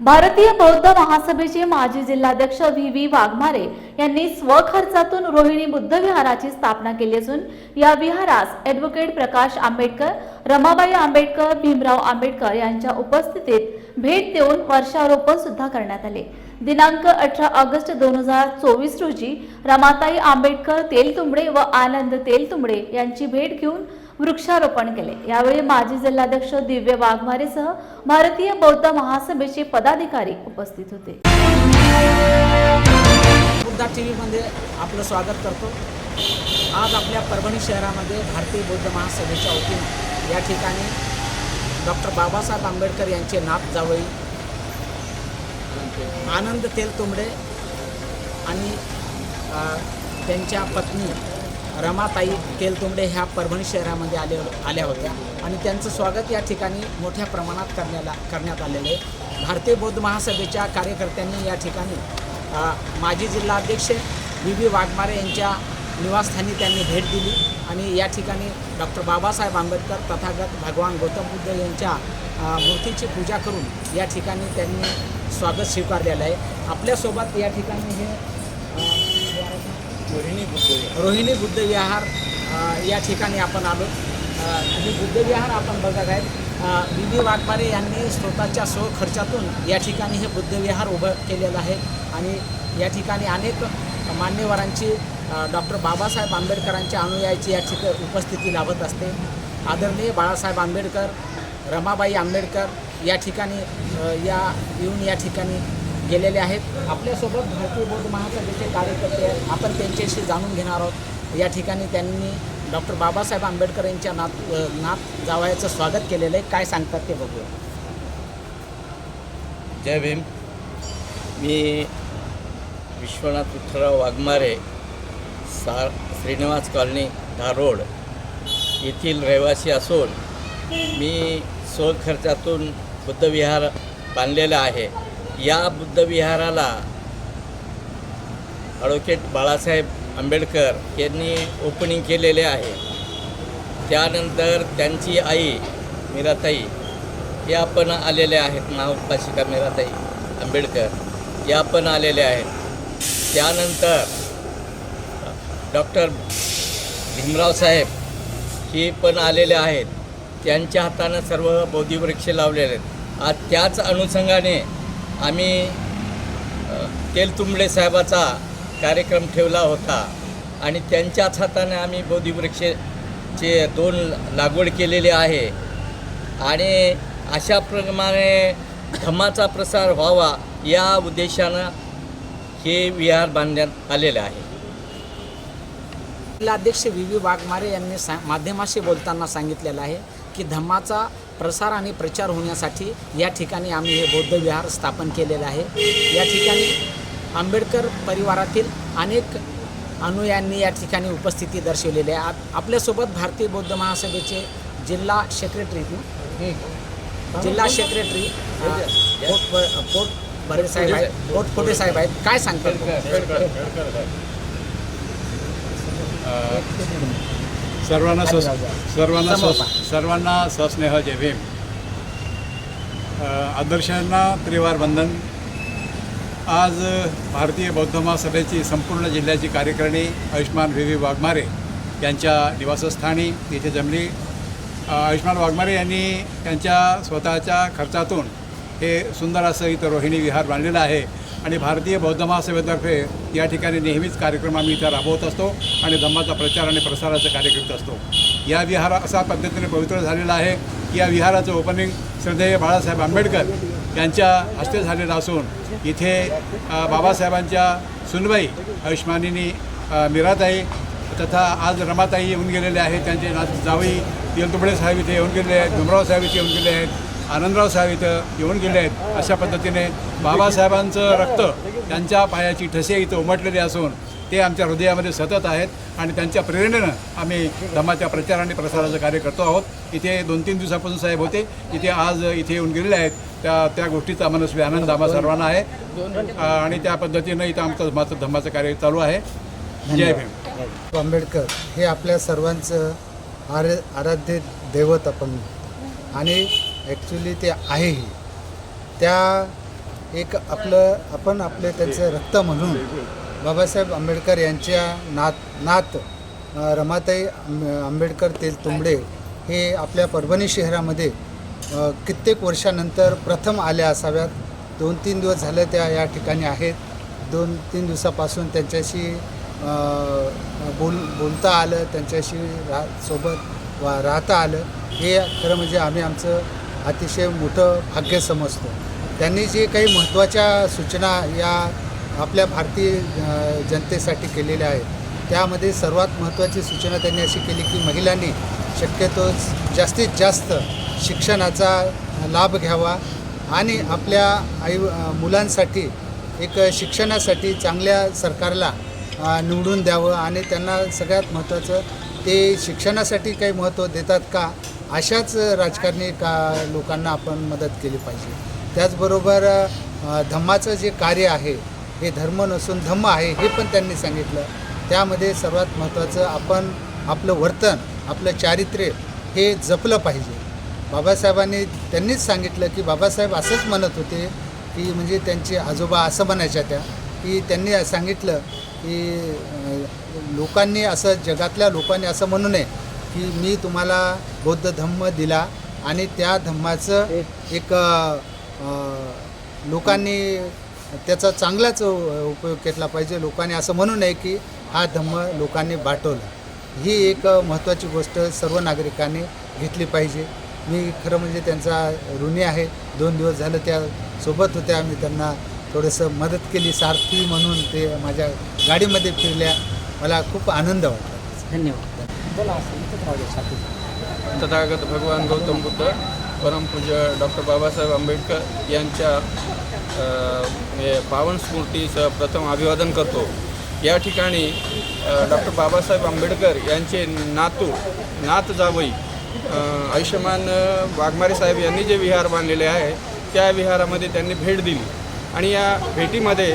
भारतीय बौद्ध महासभेचे माजी जिल्हाध्यक्ष व्ही व्ही वाघमारे यांनी स्वखर्चातून रोहिणी बुद्ध विहाराची स्थापना केली असून या विहारास ॲडव्होकेट प्रकाश आंबेडकर रमाबाई आंबेडकर भीमराव आंबेडकर यांच्या उपस्थितीत भेट देऊन वर्षारोपण सुद्धा करण्यात आले. दिनांक अठरा ऑगस्ट दोन हजार चोवीस रोजी रमाताई आंबेडकर तेलतुंबडे व आनंद तेलतुंबडे यांची भेट घेऊन वृक्षारोपण केले. यावेळी माजी जिल्हाध्यक्ष दिव्य वाघमारेसह भारतीय बौद्ध महासभेचे पदाधिकारी उपस्थित होते. बुद्धा टी व्हीमध्ये आपलं स्वागत करतो. आज आपल्या परभणी शहरामध्ये भारतीय बौद्ध महासभेच्या वतीनं या ठिकाणी डॉक्टर बाबासाहेब आंबेडकर यांचे नाथ जावई आनंद तेलतुंबडे आणि त्यांच्या पत्नी रमाताई तेलतुंबडे ह्या परभणी शहरामध्ये आले आल्या होत्या. आणि त्यांचं स्वागत या ठिकाणी मोठ्या प्रमाणात करण्याला करण्यात आलेलं आहे. भारतीय बौद्ध महासभेच्या कार्यकर्त्यांनी या ठिकाणी माजी माजी जिल्हाध्यक्ष व्ही व्ही वाघमारे यांच्या निवासस्थानी त्यांनी भेट दिली. आणि या ठिकाणी डॉक्टर बाबासाहेब आंबेडकर तथागत भगवान गौतम बुद्ध यांच्या मूर्तीची पूजा करून या ठिकाणी त्यांनी स्वागत स्वीकारलेलं आहे. आपल्यासोबत या ठिकाणी हे रोहिणी बुद्ध. रोहिणी बुद्ध विहार या ठिकाणी आपण आलो. अ, आणि आपण बघत आहेत. बी बी वाघमारे यांनी स्वतःच्या स्वखर्चातून या ठिकाणी हे बुद्धविहार उभं केलेलं आहे. आणि या ठिकाणी अनेक मान्यवरांची डॉक्टर बाबासाहेब आंबेडकरांच्या अनुयायाची या ठिकाणी उपस्थिती लाभत असते. आदरणीय बाळासाहेब आंबेडकर रमाबाई आंबेडकर या ठिकाणी या येऊन या ठिकाणी गेलेले आहेत. आपल्यासोबत भारतीय बौद्ध महासभेचे कार्यकर्ते आहेत. आपण त्यांच्याशी जाणून घेणार आहोत. या ठिकाणी त्यांनी डॉक्टर बाबासाहेब आंबेडकर यांच्या नात नात जावयाचं स्वागत केलेलं आहे. काय सांगतात ते बघूया. जय भीम. मी विश्वनाथ विठ्ठलराव वाघमारे सा श्रीनिवास कॉलनी धारोड येथील रहिवासी असून मी स्वखर्चातून बुद्धविहार बांधलेलं आहे. या बुद्धविहाराला ॲडव्होकेट बाळासाहेब आंबेडकर यांनी ओपनिंग केलेले आहे. त्यानंतर त्यांची आई मीराताई या पण आलेल्या आहेत. नावपाशिका मीराताई आंबेडकर या पण आलेल्या आहेत. त्यानंतर डॉक्टर भीमराव साहेब हे पण आलेले आहेत. त्यांच्या हातानं सर्व बौद्धिवृक्ष लावलेले आहेत. आज त्याच अनुषंगाने आम्ही तेलतुंबडे साहेबाचा कार्यक्रम ठेवला होता आणि त्यांच्याच हाताने आम्ही बोधिवृक्षचे दोन लागवड केलेली आहे. आणि अशा प्रमाणे धम्माचा प्रसार व्हावा या उद्देशानं हे विहार बांधण्यात आलेलं आहे. जिल्हाध्यक्ष व्ही व्ही वाघमारे यांनी सा माध्यमाशी बोलताना सांगितलेलं आहे की धम्माचा प्रसार आणि प्रचार होण्यासाठी या ठिकाणी आम्ही हे बौद्ध विहार स्थापन केलेलं आहे. या ठिकाणी आंबेडकर परिवारातील अनेक अनुयांनी या ठिकाणी उपस्थिती दर्शवलेली आहे. आप- आपल्यासोबत भारतीय बौद्ध महासभेचे जिल्हा सेक्रेटरी जिल्हा सेक्रेटरी पोट पोट बरे साहेब आहेत. पोटफोटे साहेब आहेत. काय सांगतात सर्वांना सस सर्वांना सस. सर्वांना सस्नेह जय भीम. आदर्शांना त्रिवार वंदन. आज भारतीय बौद्ध महासभेची संपूर्ण जिल्ह्याची कार्यकारिणी आयुष्मान व्ही. व्ही. वाघमारे यांच्या निवासस्थानी इथे जमली. आयुष्मान वाघमारे यांनी त्यांच्या स्वतःच्या खर्चातून हे सुंदर असं इथं रोहिणी विहार बांधलेलं आहे. आणि भारतीय बौद्ध महासभेतर्फे या ठिकाणी नेहमीच कार्यक्रम आम्ही इथं राबवत असतो आणि धम्माचा प्रचार आणि प्रसाराचं कार्य करत असतो. या विहार असा पद्धतीने पवित्र झालेला आहे की या विहाराचं ओपनिंग श्रद्धेय बाळासाहेब आंबेडकर यांच्या हस्ते झालेलं असून इथे बाबासाहेबांच्या सुनबाई आयुष्मानीनी मिराताई मीराताई तथा आज रमाताई येऊन गेलेले आहेत. त्यांचे ना जावई येलतुबडे साहेब इथे येऊन गेलेले आहेत भीमराव साहेब इथे येऊन गेले आहेत. आनंदराव साहेब इथं येऊन गेले आहेत. अशा पद्धतीने बाबासाहेबांचं रक्त त्यांच्या पायाची ठसे इथं उमटलेली असून ते आमच्या हृदयामध्ये सतत आहेत आणि त्यांच्या प्रेरणेनं आम्ही धम्माच्या प्रचार आणि प्रसाराचं कार्य करतो आहोत. इथे दोन तीन दिवसापासून साहेब होते. इथे आज इथे येऊन गेलेले आहेत. त्या त्या गोष्टीचा मनस्वी आनंद आम्हा सर्वांना आहे. आणि त्या पद्धतीनं इथं आमचं मात्र धम्माचं कार्य चालू आहे. जय भीम. आंबेडकर हे आपल्या सर्वांचं आर आराध्य दैवत आपण. आणि ॲक्च्युली ते आहे त्या एक आपलं आपण आपले त्यांचं रक्त म्हणून बाबासाहेब आंबेडकर यांच्या नात नात रमाताई आंब- आंबेडकर तेलतुंबडे हे आपल्या परभणी शहरामध्ये कित्येक वर्षानंतर प्रथम आल्या असाव्यात. दोन तीन दिवस झाले त्या या ठिकाणी आहेत. दोन तीन दिवसापासून त्यांच्याशी बोल बोलता आलं त्यांच्याशी रा सोबत वा राहता आलं. हे खरं म्हणजे आम्ही आमचं अतिशय मोठं भाग्य समजतो. त्यांनी जे काही महत्त्वाच्या सूचना या आपल्या भारतीय जनतेसाठी केलेल्या आहेत त्यामध्ये सर्वात महत्त्वाची सूचना त्यांनी अशी केली की महिलांनी शक्यतो जास्तीत जास्त शिक्षणाचा लाभ घ्यावा आणि आपल्या आई मुलांसाठी एक शिक्षणासाठी चांगल्या सरकारला निवडून द्यावं आणि त्यांना सगळ्यात महत्त्वाचं ते शिक्षणासाठी काही महत्त्व देतात का? अशाच राजकारणी का लोकांना आपण मदत केली पाहिजे. त्याचबरोबर धम्माचं जे कार्य आहे हे धर्म नसून धम्म आहे हे पण त्यांनी सांगितलं. त्यामध्ये सर्वात महत्त्वाचं आपण आपलं वर्तन आपलं चारित्र्य हे जपलं पाहिजे. बाबासाहेबांनी त्यांनीच सांगितलं की बाबासाहेब असंच म्हणत होते की म्हणजे त्यांचे आजोबा असं म्हणायच्या त्या की त्यांनी सांगितलं की लोकांनी असं जगातल्या लोकांनी असं म्हणू नये. की मी तुम्हाला बौद्ध धम्म दिला आणि त्या धम्माचं एक लोकांनी त्याचा चांगलाच उपयोग घेतला पाहिजे. लोकांनी असं म्हणू नये की हा धम्म लोकांनी बाटवला ही एक महत्त्वाची गोष्ट सर्व नागरिकांनी घेतली पाहिजे. मी खरं म्हणजे त्यांचा ऋणी आहे. दोन दिवस झालं त्या सोबत होत्या. मी त्यांना थोडंसं मदत केली. सारथी म्हणून ते माझ्या गाडीमध्ये फिरल्या. मला खूप आनंद वाटला. धन्यवाद. तथागत भगवान गौतम बुद्ध परमपूज्य डॉक्टर बाबासाहेब आंबेडकर यांच्या हे पावन स्मृतीचं प्रथम अभिवादन करतो. या ठिकाणी डॉक्टर बाबासाहेब आंबेडकर यांचे नातू नात जावई आयुष्यमान वाघमारे साहेब यांनी जे विहार बांधलेले आहे त्या विहारामध्ये त्यांनी भेट दिली. आणि या भेटीमध्ये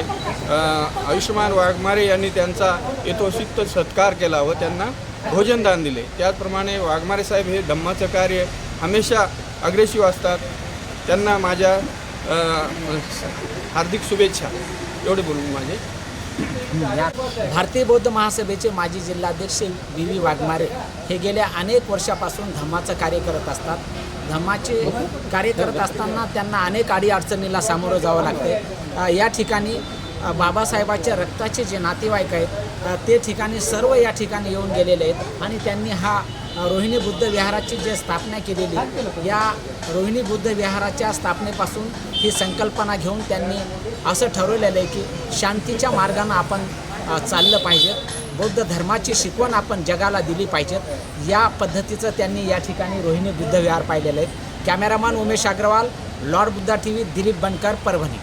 आयुष्यमान वाघमारे यांनी त्यांचा यथोचित सत्कार केला व त्यांना भोजनदान दिले. त्याचप्रमाणे वाघमारे साहेब हे धम्माचं कार्य हमेशा अग्रेसिव्ह असतात. त्यांना माझ्या हार्दिक शुभेच्छा. एवढे बोलून माझे. या भारतीय बौद्ध महासभेचे माजी जिल्हाध्यक्ष बी व्ही वाघमारे हे गेल्या अनेक वर्षापासून धम्माचं कार्य करत असतात. धम्माचे कार्य करत असताना त्यांना अनेक अडीअडचणीला सामोरं जावं लागते. या ठिकाणी बाबासाहेबाच्या रक्ताचे जे नातेवाईक आहेत ते ठिकाणी सर्व या ठिकाणी येऊन गेलेले आहेत. आणि त्यांनी हा रोहिणी बुद्ध विहाराची जे स्थापना केलेली या रोहिणी बुद्ध विहाराच्या स्थापनेपासून ही संकल्पना घेऊन त्यांनी असं ठरवलेलं आहे की शांतीच्या मार्गानं आपण चाललं पाहिजे. बौद्ध धर्माची शिकवण आपण जगाला दिली पाहिजेत या पद्धतीचं त्यांनी या ठिकाणी रोहिणी बुद्ध विहार पाहिलेलं आहे. Cameraman Umesh Agrawal Lord Buddha T V Dilip Bankar Parbhani.